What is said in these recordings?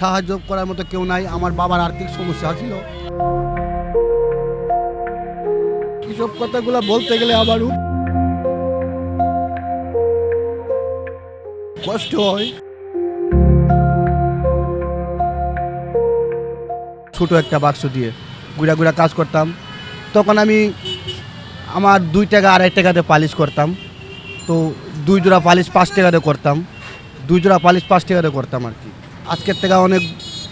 সাহায্য করার মতো কেউ নাই, আমার বাবার আর্থিক সমস্যা ছিল। এসব কথাগুলো বলতে গেলে আমারও কষ্ট হয়। ছোট একটা বাক্স দিয়ে গুড়া গুড়া কাজ করতাম। তখন আমি আমার দুই টাকা আড়াই টাকাতে পালিশ করতাম। তো দুই জোড়া পালিশ পাঁচ টাকাতে করতাম। দুই জোড়া পালিশ পাঁচ টাকাতে করতাম আর কি। আজকের থেকে অনেক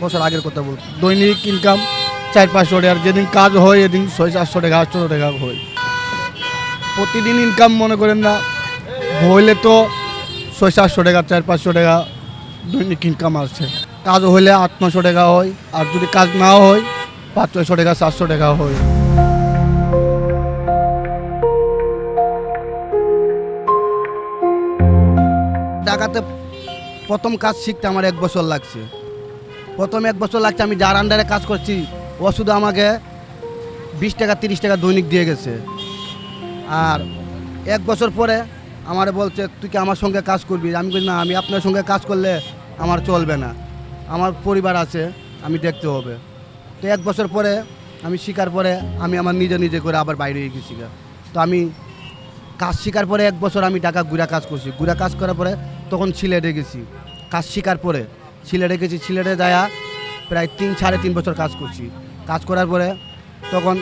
বছর আগের কথা বল দৈনিক ইনকাম চার, পাঁচশো টাকা। যেদিন কাজ হয়, এদিন ছয় চারশো টাকা, আটশো টাকা হয়। প্রতিদিন ইনকাম মনে করেন না, হইলে তো ছয়, সাতশো টাকা, চার, পাঁচশো টাকা দৈনিক ইনকাম আসছে কাজ হইলে আট, নশো টাকা হয়, আর যদি কাজ নাও হয়, পাঁচ, ছয়শো টাকা, সাতশো টাকা হয়। ঢাকাতে প্রথম কাজ শিখতে আমার এক বছর লাগছে। প্রথম এক বছর লাগছে আমি যার আন্ডারে কাজ করছি, ও শুধু আমাকে বিশ টাকা, তিরিশ টাকা দৈনিক দিয়ে গেছে। আর এক বছর পরে আমার বলছে, তুই কি আমার সঙ্গে কাজ করবি? আমি বলি, না, আমি আপনার সঙ্গে কাজ করলে আমার চলবে না। আমার পরিবার আছে, আমি দেখতে হবে। তো এক বছর পরে আমি শিকার পরে আমি আমার নিজে নিজে করে আবার বাইরে গেছি তো আমি কাজ শিকার পরে এক বছর আমি টাকা গুড়া কাজ করছি। গুড়া কাজ করার পরে তখন সিলেটে গেছি। কাজ শিকার পরে সিলেটে গেছি। সিলেটে যায়া প্রায় তিন, সাড়ে তিন বছর কাজ করছি। কাজ করার পরে তখন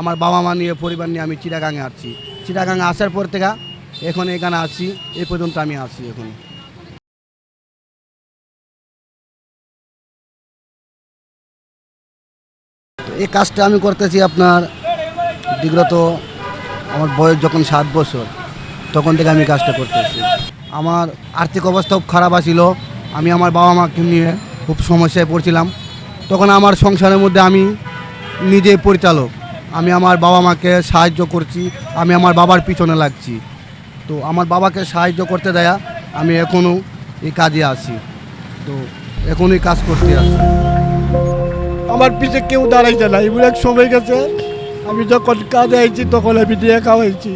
আমার বাবা মা নিয়ে, পরিবার নিয়ে আমি চিটাগাঙে আসছি। চিটাগাঙে আসার পর থেকে এখন এখানে আসছি এই পর্যন্ত আমি আসছি এখন। এই কাজটা আমি করতেছি আপনার বিগত আমার বয়স যখন সাত বছর, তখন থেকে আমি কাজটা করতেছি। আমার আর্থিক অবস্থা খুব খারাপ আছিল। আমি আমার বাবা মাকে নিয়ে খুব সমস্যায় পড়ছিলাম। তখন আমার সংসারের মধ্যে আমি নিজে পরিচালক। আমি আমার বাবা মাকে সাহায্য করছি, আমি আমার বাবার পিছনে লাগছি। তো আমার বাবাকে সাহায্য করতে দেয়া আমি এখনও এই কাজে আছি। তো এখনই কাজ করতে আছি। আমার পিছে কেউ দাঁড়াইছে না এগুলো এক সময় গেছে। আমি যখন কাজে আইছি, তখন আমি দিয়ে খাওয়াইছি।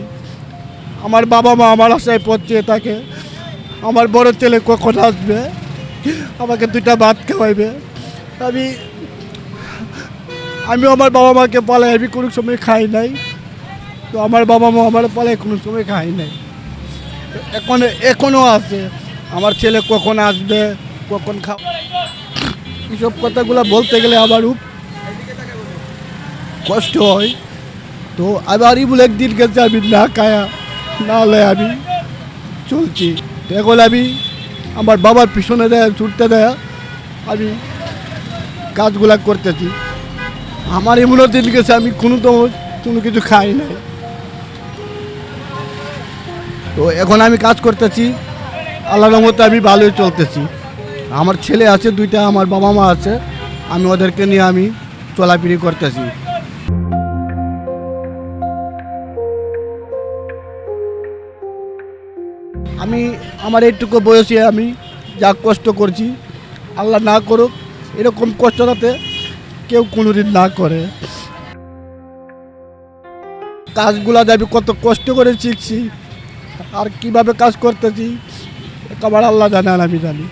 আমার বাবা মা আমার আশায় পড়ছে তাকে আমার বড় ছেলে কখন আসবে? আমাকে দুইটা ভাত খাওয়াইবে। আমি আমি আমার বাবা মাকে পালাই, আমি কোনো সময় খাই নাই। তো আমার বাবা মা আমার পালাই কোনো সময় খাই নাই। এখন এখনও আছে। আমার ছেলে কখন আসবে, কখন খাও এইসব কথাগুলো বলতে গেলে আমার কষ্ট হয়। তো আবার বলে একদিন গেছে আমি না খায়া, না হলে আমি চলছি। এখন আমি আমার বাবার পিছনে দেয়, ছুটতে দেয়, আমি কাজগুলা করতেছি। আমার এমনও দিন গেছে, আমি কোনো তো কোনো কিছু খাই নাই। তো এখন আমি কাজ করতেছি আল্লাহ রহমতে আমি ভালোই চলতেছি। আমার ছেলে আছে দুইটা, আমার বাবা মা আছে, আমি ওদেরকে নিয়ে আমি চলাফিরি করতেছি। আমি আমার এইটুকু বয়সে আমি যা কষ্ট করছি, আল্লাহ না করুক, এরকম কষ্ট যাতে কেউ কোনোদিন না করে। কাজগুলা যাবি কত কষ্ট করে শিখছি, আর কীভাবে কাজ করতেছি আমার আল্লাহ জানান, আমি জানি।